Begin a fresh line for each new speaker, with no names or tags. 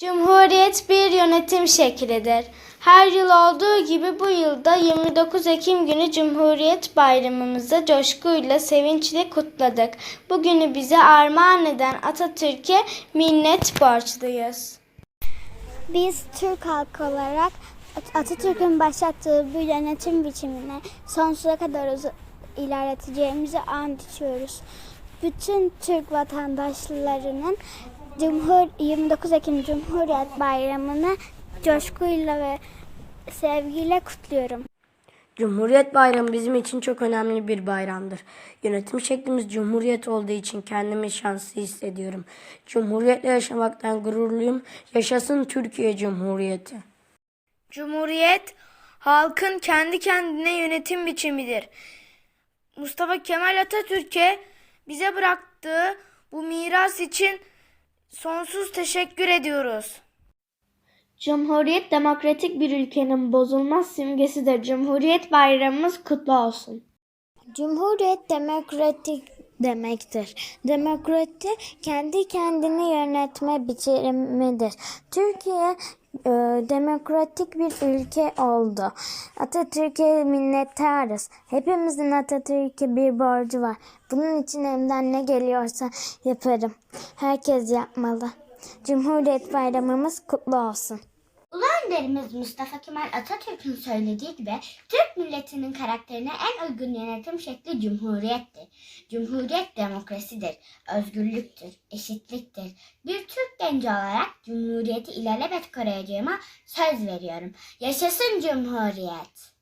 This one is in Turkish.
Cumhuriyet bir yönetim şeklidir. Her yıl olduğu gibi bu yılda 29 Ekim günü Cumhuriyet Bayramımızı coşkuyla, sevinçle kutladık. Bugünü bize armağan eden Atatürk'e minnet borçluyuz.
Biz Türk halkı olarak At- Atatürk'ün başlattığı bu yönetim biçimine sonsuza kadar ilerleteceğimizi and içiyoruz. Bütün Türk vatandaşlarının Cumhur 29 Ekim Cumhuriyet Bayramı'nı coşkuyla ve sevgiyle kutluyorum.
Cumhuriyet Bayramı bizim için çok önemli bir bayramdır. Yönetim şeklimiz Cumhuriyet olduğu için kendimi şanslı hissediyorum. Cumhuriyetle yaşamaktan gururluyum. Yaşasın Türkiye Cumhuriyeti.
Cumhuriyet halkın kendi kendine yönetim biçimidir. Mustafa Kemal Atatürk'e bize bıraktığı bu miras için sonsuz teşekkür ediyoruz.
Cumhuriyet demokratik bir ülkenin bozulmaz simgesidir. Cumhuriyet bayramımız kutlu olsun.
Cumhuriyet demokratik demektir. Demokrati kendi kendini yönetme biçimidir. Türkiye e, demokratik bir ülke oldu. Atatürk'e minnettarız. Hepimizin Atatürk'e bir borcu var. Bunun için elimden ne geliyorsa yaparım. Herkes yapmalı. Cumhuriyet bayramımız kutlu olsun.
Önderimiz Mustafa Kemal Atatürk'ün söylediği gibi Türk milletinin karakterine en uygun yönetim şekli cumhuriyettir. Cumhuriyet demokrasidir, özgürlüktür, eşitliktir. Bir Türk genci olarak cumhuriyeti ilelebet koruyacağıma söz veriyorum. Yaşasın cumhuriyet!